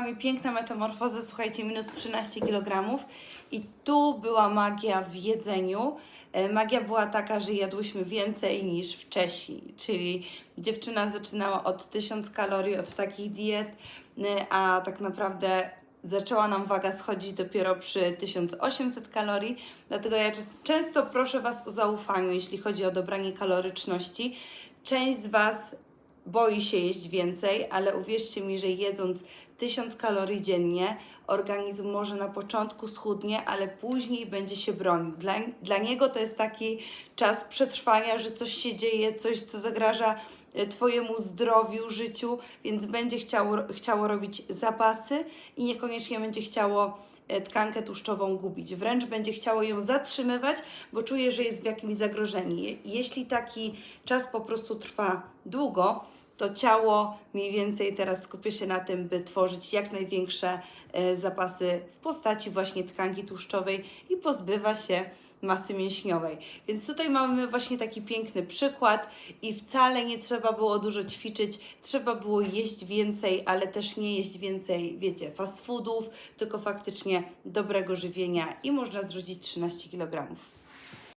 mi piękna metamorfoza, słuchajcie, minus 13 kg i tu była magia w jedzeniu. E, Magia była taka, że jadłyśmy więcej niż wcześniej, czyli dziewczyna zaczynała od 1000 kalorii, od takich diet, e, a tak naprawdę zaczęła nam waga schodzić dopiero przy 1800 kalorii, dlatego ja często proszę Was o zaufaniu, jeśli chodzi o dobranie kaloryczności. Część z Was boi się jeść więcej, ale uwierzcie mi, że jedząc 1000 kalorii dziennie, organizm może na początku schudnie, ale później będzie się bronił. Dla, dla niego to jest taki czas przetrwania, że coś się dzieje, coś, co zagraża e, Twojemu zdrowiu, życiu, więc będzie chciało, chciało robić zapasy i niekoniecznie będzie chciało e, tkankę tłuszczową gubić. Wręcz będzie chciało ją zatrzymywać, bo czuje, że jest w jakimś zagrożeniu. Je- Jeśli taki czas po prostu trwa długo, to ciało mniej więcej teraz skupia się na tym, by tworzyć jak największe e, zapasy w postaci właśnie tkanki tłuszczowej i pozbywa się masy mięśniowej. Więc tutaj mamy właśnie taki piękny przykład i wcale nie trzeba było dużo ćwiczyć, trzeba było jeść więcej, ale też nie jeść więcej, wiecie, fast foodów, tylko faktycznie dobrego żywienia i można zrzucić 13 kg.